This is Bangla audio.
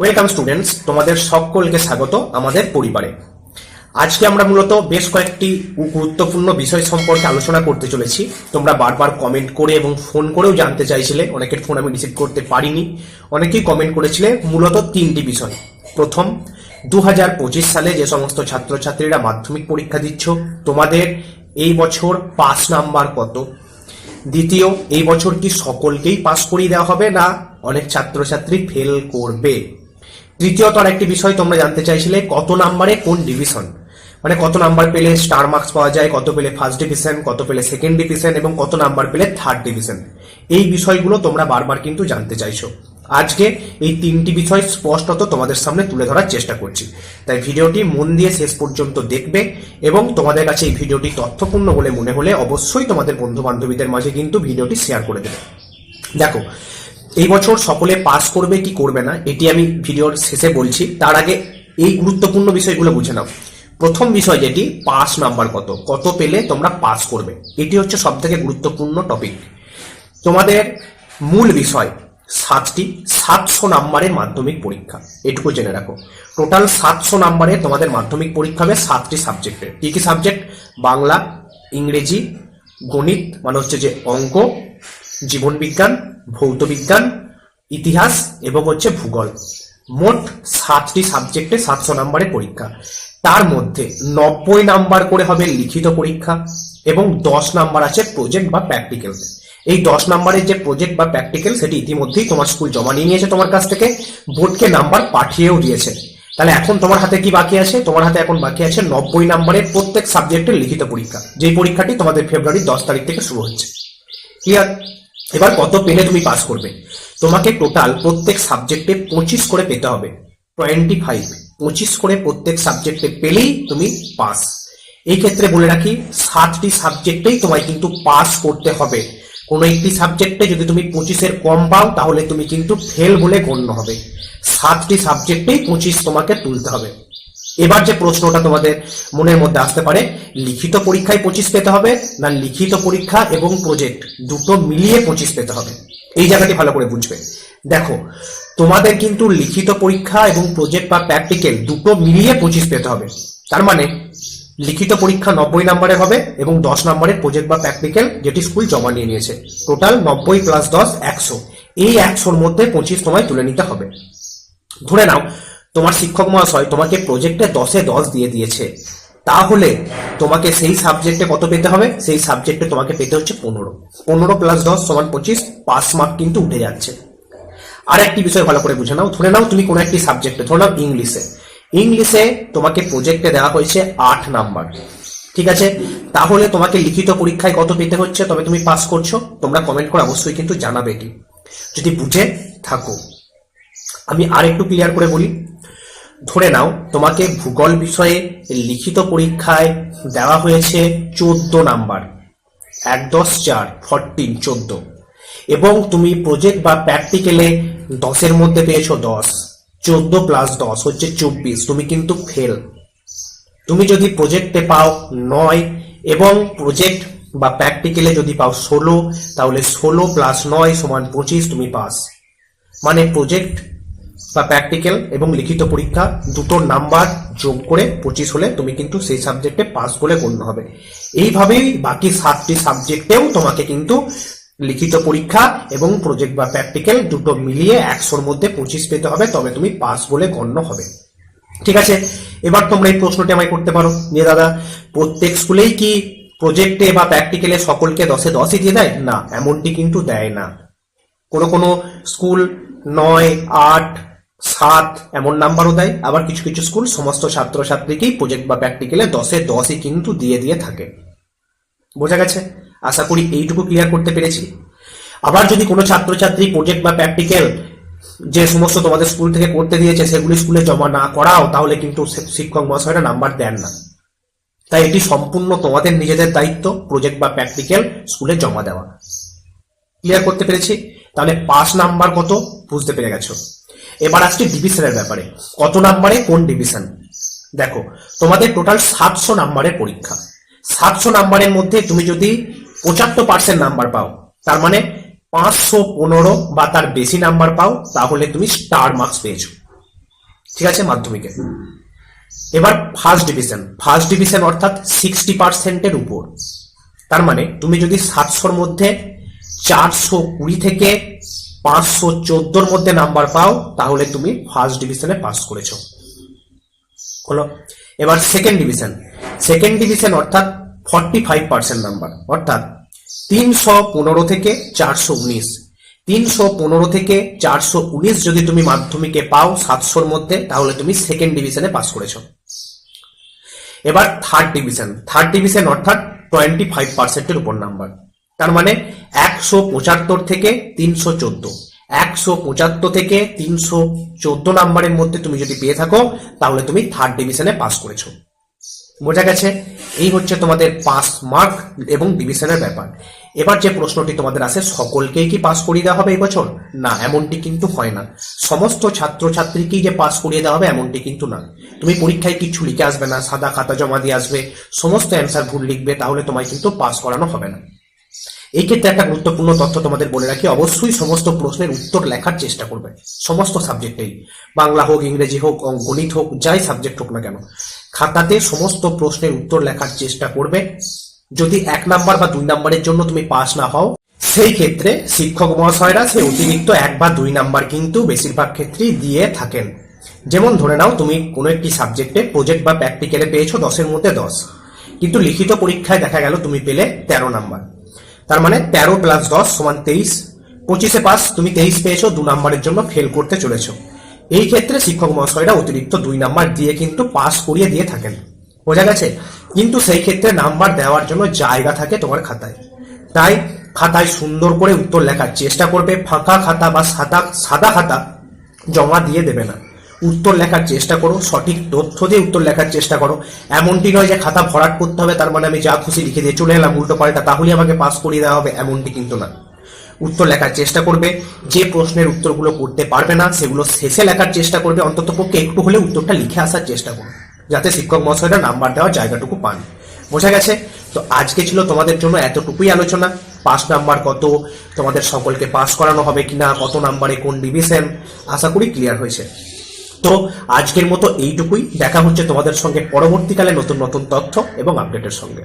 ওয়েলকাম স্টুডেন্টস তোমাদের সকলকে স্বাগত আমাদের পরিবারে। আজকে আমরা মূলত বেশ কয়েকটি গুরুত্বপূর্ণ বিষয় সম্পর্কে আলোচনা করতে চলেছি। তোমরা বারবার কমেন্ট করে এবং ফোন করেও জানতে চাইছিলে। অনেকের ফোন আমি রিসিভ করতে পারিনি। অনেকেই কমেন্ট করেছিলে মূলত তিনটি বিষয়। প্রথম দু হাজার পঁচিশ সালে যে সমস্ত ছাত্রছাত্রীরা মাধ্যমিক পরীক্ষা দিচ্ছ, তোমাদের এই বছর পাস নাম্বার কত? দ্বিতীয়, এই বছর কি সকলকেই পাস করিয়ে দেওয়া হবে না অনেক ছাত্রছাত্রী ফেল করবে? তৃতীয়ত আর একটি বিষয় তোমরা জানতে চাইছিলে, কত নাম্বারে কোন ডিভিশন মানে কত নাম্বার পেলে স্টার মার্কস পাওয়া যায়, কত পেলে ফার্স্ট ডিভিশন কত পেলে সেকেন্ড ডিভিশন এবং কত নাম্বার পেলে থার্ড ডিভিশন এই বিষয়গুলো তোমরা বারবার কিন্তু জানতে চাইছো। আজকে এই তিনটি বিষয় স্পষ্টত তোমাদের সামনে তুলে ধরার চেষ্টা করছি। তাই ভিডিওটি মন দিয়ে শেষ পর্যন্ত দেখবে এবং তোমাদের কাছে এই ভিডিওটি তথ্যপূর্ণ বলে মনে হলে অবশ্যই তোমাদের বন্ধু বান্ধবীদের মাঝে কিন্তু ভিডিওটি শেয়ার করে দেবে। দেখো এই বছর সকলে পাস করবে কি করবে না, এটি আমি ভিডিওর শেষে বলছি। তার আগে এই গুরুত্বপূর্ণ বিষয়গুলো বুঝে নাও। প্রথম বিষয় যেটি, পাস নাম্বার কত কত পেলে তোমরা পাস করবে। এটি হচ্ছে সব থেকে গুরুত্বপূর্ণ টপিক তোমাদের মূল বিষয় সাতটি, সাতশো নাম্বারের মাধ্যমিক পরীক্ষা। এটুকু জেনে রাখো। টোটাল সাতশো নাম্বারে তোমাদের মাধ্যমিক পরীক্ষা হবে সাতটি সাবজেক্টে কি কি সাবজেক্ট বাংলা, ইংরেজি, গণিত মানে হচ্ছে যে অঙ্ক জীবন বিজ্ঞান ভৌত বিজ্ঞান ইতিহাস এবং হচ্ছে ভূগোল। মোট সাতটি সাবজেক্টে সাতশো নাম্বারের পরীক্ষা। তার মধ্যে নব্বই নাম্বার করে হবে লিখিত পরীক্ষা এবং দশ নাম্বার আছে প্রজেক্ট বা প্র্যাকটিক্যাল এই দশ নাম্বারের যে প্রজেক্ট বা প্র্যাকটিক্যাল সেটি ইতিমধ্যেই তোমার স্কুল জমা নিয়ে নিয়েছে তোমার কাছ থেকে। বোর্ডকে নাম্বার পাঠিয়েও দিয়েছে। তাহলে এখন তোমার হাতে কি বাকি আছে? তোমার হাতে এখন বাকি আছে নব্বই নাম্বারের প্রত্যেক সাবজেক্টের লিখিত পরীক্ষা। যেই পরীক্ষাটি তোমাদের ফেব্রুয়ারি দশ তারিখ থেকে শুরু হচ্ছে। ক্লিয়ার এবার কত পেলে তুমি পাস করবে? তোমাকে টোটাল প্রত্যেক সাবজেক্টে পঁচিশ করে পেতে হবে। টোয়েন্টি ফাইভ পঁচিশ করে প্রত্যেক সাবজেক্টে পেলেই তুমি পাস এই ক্ষেত্রে বলে রাখি সাতটি সাবজেক্টেই তোমায় কিন্তু পাস করতে হবে। কোনো একটি সাবজেক্টে যদি তুমি পঁচিশের কম পাও, তাহলে তুমি কিন্তু ফেল বলে গণ্য হবে। সাতটি সাবজেক্টেই পঁচিশ তোমাকে তুলতে হবে। এবার যে প্রশ্নটা তোমাদের মনের মধ্যে আসতে পারে, লিখিত পরীক্ষায় পঁচিশ পেতে হবে না লিখিত পরীক্ষা এবং প্রজেক্ট দুটো মিলিয়ে পঁচিশ পেতে হবে? এই জায়গাটি ভালো করে বুঝবে। দেখো, তোমাদের কিন্তু লিখিত পরীক্ষা এবং প্রজেক্ট বা প্র্যাকটিক্যাল দুটো মিলিয়ে পঁচিশ পেতে হবে। তার মানে লিখিত পরীক্ষা নব্বই নম্বরের হবে এবং দশ নম্বরের প্রজেক্ট বা প্র্যাকটিক্যাল যেটি স্কুল জমা নিয়ে নিয়েছে। টোটাল নব্বই প্লাস দশ, একশো। এই একশোর মধ্যে পঁচিশ তোমায় তুলে নিতে হবে। ধরে নাও তোমার শিক্ষক মহাশয় তোমাকে প্রজেক্টে দশে দশ দিয়ে দিয়েছে। তাহলে তোমাকে সেই সাবজেক্টে কত পেতে হবে? সেই সাবজেক্টে তোমাকে পেতে হচ্ছে পনেরো। পনেরো প্লাস দশ সমান পঁচিশ পাস মার্ক কিন্তু উঠে যাচ্ছে। আর একটি বিষয় ভালো করে বুঝে নাও, ধরে নাও তুমি কোনো একটি সাবজেক্টে ধরে নাও ইংলিশে ইংলিশে তোমাকে প্রজেক্টে দেওয়া হয়েছে আট নাম্বার ঠিক আছে? তাহলে তোমাকে লিখিত পরীক্ষায় কত পেতে হচ্ছে? তবে তুমি পাস করছ, তোমরা কমেন্ট করে অবশ্যই কিন্তু জানাবে কি যদি বুঝে থাকো। আমি আর একটু ক্লিয়ার করে বলি ধরে নাও, তোমাকে ভূগোল বিষয়ে লিখিত পরীক্ষায় দেওয়া হয়েছে চোদ্দ নাম্বার। এক দশ চার ফরটিন চোদ্দ। এবং তুমি প্রজেক্ট বা প্র্যাকটিক্যালে দশের মধ্যে পেয়েছ দশ। চোদ্দ প্লাস দশ হচ্ছে চব্বিশ, তুমি কিন্তু ফেল তুমি যদি প্রজেক্টে পাও নয় এবং প্রজেক্ট বা প্র্যাকটিক্যালে যদি পাও ষোলো, তাহলে ষোলো প্লাস নয় সমান পঁচিশ, তুমি পাস। মানে প্রজেক্ট বা প্র্যাকটিক্যাল এবং লিখিত পরীক্ষা দুটো নাম্বার যোগ করে পঁচিশ হলে তুমি কিন্তু সেই সাবজেক্টে পাস বলে গণ্য হবে। এইভাবেই বাকি সাতটি সাবজেক্টেও তোমাকে কিন্তু লিখিত পরীক্ষা এবং প্রজেক্ট বা প্র্যাকটিক্যাল দুটো মিলিয়ে একশোর মধ্যে পঁচিশ পেতে হবে, তবে তুমি পাস বলে গণ্য হবে। ঠিক আছে? এবার তোমরা এই প্রশ্নটি আমায় করতে পারো। যে দাদা, প্রত্যেক স্কুলেই কি প্রজেক্টে বা প্র্যাকটিক্যালে সকলকে দশে দশই দিয়ে দেয়? না, এমনটি কিন্তু দেয় না। কোনো কোনো স্কুল নয়, আট সাত এমন নাম্বারও দেয়। আবার কিছু কিছু স্কুল সমস্ত ছাত্রছাত্রীকেই প্রজেক্ট বা প্র্যাকটিক্যালে দশে দশই কিন্তু দিয়ে দিয়ে থাকে। বোঝা গেছে? আশা করি এইটুকু ক্লিয়ার করতে পেরেছি। আবার যদি কোনো ছাত্রছাত্রী প্রজেক্ট বা প্র্যাকটিক্যাল যে সমস্ত তোমাদের স্কুল থেকে করতে দিয়েছে, সেগুলি স্কুলে জমা না করাও, তাহলে কিন্তু শিক্ষক মহাশয়রা নাম্বার দেন না। তাই এটি সম্পূর্ণ তোমাদের নিজেদের দায়িত্ব প্রজেক্ট বা প্র্যাকটিক্যাল স্কুলে জমা দেওয়া। ক্লিয়ার করতে পেরেছি? তাহলে পাস নাম্বার কত? বুঝতে পেরে গেছো। এবার আসছি ডিভিশনের ব্যাপারে। কত নাম্বারে? কোন ডিভিশন দেখো, তোমাদের টোটাল সাতশো নাম্বারের পরীক্ষা। সাতশো নাম্বারের মধ্যে তুমি যদি পঁচাত্তর পার্সেন্ট নাম্বার পাও, তার মানে পাঁচশো পনেরো বা তার বেশি নাম্বার পাও, তাহলে তুমি স্টার মার্কস পেয়েছ। ঠিক আছে, মাধ্যমিকে। এবার ফার্স্ট ডিভিশন ফার্স্ট ডিভিশন অর্থাৎ সিক্সটি পার্সেন্টের উপর। তার মানে তুমি যদি সাতশোর মধ্যে চারশো কুড়ি থেকে পাঁচশো চোদ্দোর মধ্যে নাম্বার পাও, তাহলে তুমি ফার্স্ট ডিভিশনে পাস করেছ। হলো এবার সেকেন্ড ডিভিশন সেকেন্ড ডিভিশন অর্থাৎ ফর্টি ফাইভ পার্সেন্ট নাম্বার অর্থাৎ তিনশো পনেরো থেকে চারশো উনিশ। তিনশো পনেরো থেকে চারশো উনিশ যদি তুমি মাধ্যমিকে পাও সাতশোর মধ্যে, তাহলে তুমি সেকেন্ড ডিভিশনে পাস করেছ। এবার থার্ড ডিভিশন থার্ড ডিভিশন অর্থাৎ টোয়েন্টি ফাইভ পার্সেন্টের উপর নাম্বার তার মানে একশো পঁচাত্তর থেকে তিনশো চোদ্দ। একশো পঁচাত্তর থেকে তিনশো চোদ্দ নাম্বারের মধ্যে তুমি যদি পেয়ে থাকো, তাহলে তুমি থার্ড ডিভিশনে পাস করেছ। বোঝা গেছে? এই হচ্ছে তোমাদের পাস মার্ক এবং ডিভিশনের ব্যাপার। এবার যে প্রশ্নটি তোমাদের আসে, সকলকেই কি পাস করিয়ে দেওয়া হবে এই বছর না, এমনটি কিন্তু হয় না। সমস্ত ছাত্রছাত্রীকেই যে পাস করিয়ে দেওয়া হবে, এমনটি কিন্তু না। তুমি পরীক্ষায় কিছু লিখে আসবে না, সাদা খাতা জমা দিয়ে আসবে, সমস্ত অ্যান্সার ভুল লিখবে, তাহলে তোমায় কিন্তু পাস করানো হবে না। এই ক্ষেত্রে একটা গুরুত্বপূর্ণ তথ্য তোমাদের বলে রাখি, অবশ্যই সমস্ত প্রশ্নের উত্তর লেখার চেষ্টা করবে। সমস্ত সাবজেক্টেই। বাংলা হোক, ইংরেজি হোক গণিত হোক, যাই সাবজেক্ট হোক না কেন। খাতাতে সমস্ত প্রশ্নের উত্তর লেখার চেষ্টা করবে। যদি এক নাম্বার বা দুই নাম্বারের জন্য তুমি পাস না হও, সেই ক্ষেত্রে শিক্ষক মহাশয়রা সে অতিরিক্ত এক বা দুই নাম্বার কিন্তু বেশিরভাগ ক্ষেত্রেই দিয়ে থাকেন। যেমন ধরে নাও, তুমি কোনো একটি সাবজেক্টে প্রজেক্ট বা প্র্যাকটিক্যালে পেয়েছ দশের মধ্যে দশ। কিন্তু লিখিত পরীক্ষায় দেখা গেল তুমি পেলে তেরো নাম্বার। তার মানে তেরো প্লাস দশ সমান তেইশ। পঁচিশে পাস, তুমি তেইশ পেয়েছ, দু নাম্বারের জন্য ফেল করতে চলেছো। এই ক্ষেত্রে শিক্ষক মহাশয়রা অতিরিক্ত দুই নাম্বার দিয়ে কিন্তু পাস করিয়ে দিয়ে থাকেন। বোঝা গেছে? কিন্তু সেই ক্ষেত্রে নাম্বার দেওয়ার জন্য জায়গা থাকে তোমার খাতায়। তাই খাতায় সুন্দর করে উত্তর লেখার চেষ্টা করবে, ফাঁকা খাতা বা সাদা সাদা খাতা জমা দিয়ে দেবে না। উত্তর লেখার চেষ্টা করো, সঠিক তথ্য দিয়ে উত্তর লেখার চেষ্টা করো। এমনটি নয় যে খাতা ভরাট করতে হবে, তার মানে আমি যা খুশি লিখে দিয়ে চলে এলাম, উল্টো পাল্টা, তাহলেই আমাকে পাস করিয়ে দেওয়া হবে, এমনটি কিন্তু না। উত্তর লেখার চেষ্টা করবে, যে প্রশ্নের উত্তরগুলো করতে পারবে না, সেগুলো শেষে লেখার চেষ্টা করবে, অন্তত পক্ষে একটু হলে উত্তরটা লিখে আসার চেষ্টা করো যাতে শিক্ষক মহাশয়রা নাম্বার দেওয়ার জায়গাটুকু পান। বোঝা গেছে? তো আজকে ছিল তোমাদের জন্য এতটুকুই আলোচনা পাস নাম্বার কত, তোমাদের সকলকে পাস করানো হবে কিনা, কত নাম্বারে কোন ডিভিশন আশা করি ক্লিয়ার হয়েছে। তো আজকের মতো এইটুকুই। দেখা হচ্ছে তোমাদের সঙ্গে পরবর্তীকালে নতুন নতুন তথ্য এবং আপডেটের সঙ্গে।